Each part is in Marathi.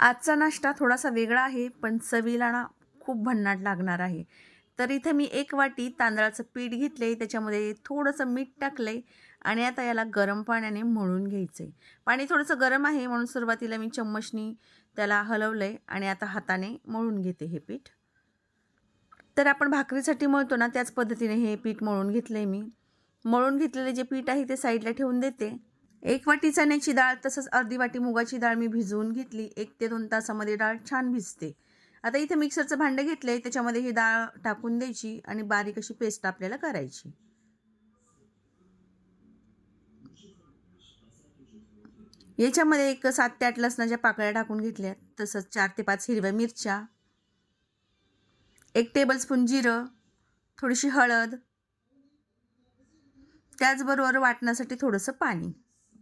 आजचा नाश्ता थोडासा वेगळा आहे पण चवीला ना खूप भन्नाट लागणार आहे. तर इथे मी एक वाटी तांदळाचं पीठ घेतले त्याच्यामध्ये थोडंसं मीठ टाकलंय आणि आता याला गरम पाण्याने मळून घ्यायचं आहे पाणी थोडंसं गरम आहे म्हणून सुरुवातीला मी चम्मचनी त्याला हलवलं आहे आणि आता हाताने मळून घेते हे पीठ. तर आपण भाकरीसाठी मळतो ना त्याच पद्धतीने हे पीठ मळून घेतलं आहे मी. मळून घेतलेले जे पीठ आहे ते साईडला ठेवून देते. एक वाटी चण्याची डाळ तसंच अर्धी वाटी मुगाची डाळ मी भिजवून घेतली. एक ते दोन तासामध्ये डाळ छान भिजते. आता इथे मिक्सरचं भांडं घेतलं आहे त्याच्यामध्ये ही डाळ टाकून द्यायची आणि बारीक अशी पेस्ट आपल्याला करायची. याच्यामध्ये एक सात ते आठ लसणाच्या पाकळ्या टाकून घेतल्या तसंच चार ते पाच हिरव्या मिरच्या एक टेबलस्पून जिरं थोडीशी हळद त्याचबरोबर वाटण्यासाठी थोडंसं पाणी.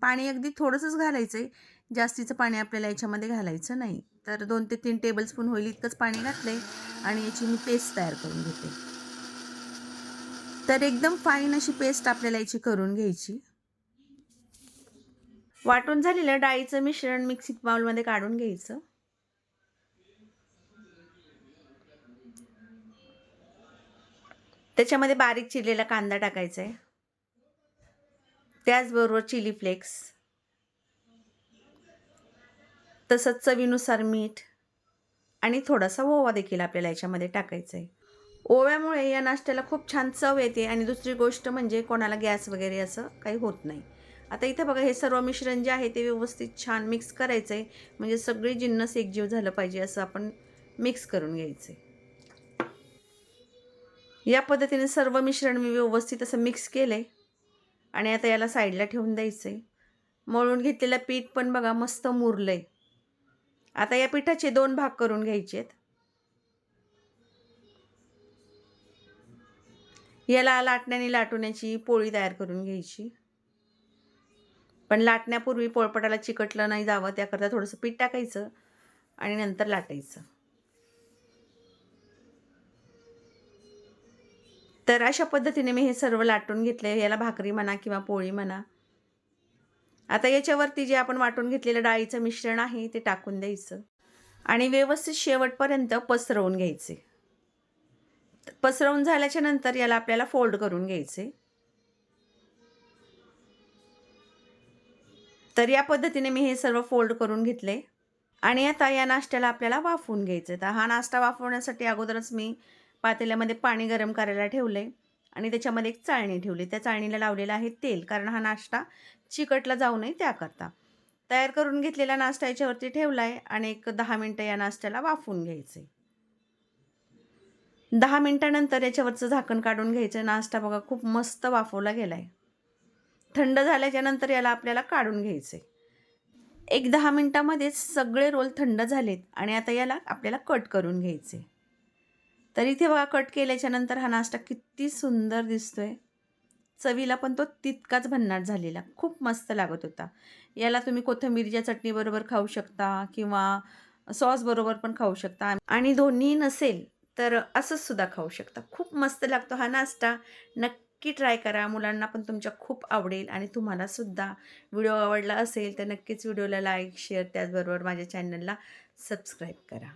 पाणी अगदी थोडंसंच घालायचं आहे जास्तीचं पाणी आपल्याला याच्यामध्ये घालायचं नाही. तर दोन ते तीन टेबलस्पून होईल इतकंच पाणी घातलं आहे आणि याची मी पेस्ट तयार करून घेते. तर एकदम फाईन अशी पेस्ट आपल्याला याची करून घ्यायची. वाटून झालेलं डाळीचं मिश्रण मिक्सिंग बाउलमध्ये काढून घ्यायचं. त्याच्यामध्ये बारीक चिरलेला कांदा टाकायचा आहे त्याचबरोबर चिली फ्लेक्स. तसंच चवीनुसार मीठ आणि थोडासा ओवा देखील आपल्याला याच्यामध्ये टाकायचा आहे ओव्यामुळे या नाश्त्याला खूप छान चव येते आणि दुसरी गोष्ट म्हणजे कोणाला गॅस वगैरे असं काही होत नाही. आता इथं बघा हे सर्व मिश्रण जे आहे ते व्यवस्थित छान मिक्स करायचं आहे म्हणजे सगळी जिन्नस एकजीव झालं पाहिजे असं आपण मिक्स करून घ्यायचं आहे या पद्धतीने सर्व मिश्रण मी व्यवस्थित असं मिक्स केलं आहे आणि आता याला साईडला ठेवून द्यायचं आहे मळून घेतलेलं पीठ पण बघा मस्त मुरलं आहे आता या पिठाचे दोन भाग करून घ्यायचे आहेत याला लाटण्याने लाटण्याची पोळी तयार करून घ्यायची. पण लाटण्यापूर्वी पोळपटाला चिकटलं नाही जावं त्याकरता थोडंसं पीठ टाकायचं आणि नंतर लाटायचं. तर अशा पद्धतीने मी हे सर्व लाटून घेतले. याला भाकरी म्हणा किंवा पोळी म्हणा. आता याच्यावरती जे आपण वाटून घेतलेलं डाळीचं मिश्रण आहे ते टाकून द्यायचं. आणि व्यवस्थित शेवटपर्यंत पसरवून घ्यायचे. पसरवून झाल्याच्यानंतर याला आपल्याला फोल्ड करून घ्यायचे. तर या पद्धतीने मी हे सर्व फोल्ड करून घेतले. आणि आता या नाश्त्याला आपल्याला वाफवून घ्यायचं. तर हा नाश्ता वाफवण्यासाठी अगोदरच मी पातेल्यामध्ये पाणी गरम करायला ठेवलं आहे आणि त्याच्यामध्ये एक चाळणी ठेवली. त्या चाळणीला लावलेलं आहे तेल कारण हा नाश्ता चिकटला जाऊ नये त्याकरता. तयार करून घेतलेला नाश्ता याच्यावरती ठेवला आहे आणि एक दहा मिनटं या नाश्त्याला वाफवून घ्यायचं दहा मिनटानंतर याच्यावरचं झाकण काढून घ्यायचं नाश्ता बघा खूप मस्त वाफवला गेला आहे थंड झाल्याच्यानंतर याला आपल्याला काढून घ्यायचं एक दहा मिनटामध्येच सगळे रोल थंड झालेत आणि आता याला आपल्याला कट करून घ्यायचे तर इथे बघा कट केल्याच्यानंतर हा नाश्ता किती सुंदर दिसतोय. चवीला पण तो तितकाच भन्नाट झालेला. खूप मस्त लागत होता. याला तुम्ही कोथिंबीरच्या चटणीबरोबर खाऊ शकता किंवा सॉसबरोबर पण खाऊ शकता. आणि दोन्ही नसेल तर असंच सुद्धा खाऊ शकता. खूप मस्त लागतो हा नाश्ता. नक्की ट्राय करा. मुलांना पण तुमच्या खूप आवडेल आणि तुम्हाला सुद्धा व्हिडिओ आवडला असेल तर नक्कीच व्हिडिओला लाईक शेअर त्याचबरोबर माझ्या चॅनलला सबस्क्राईब करा.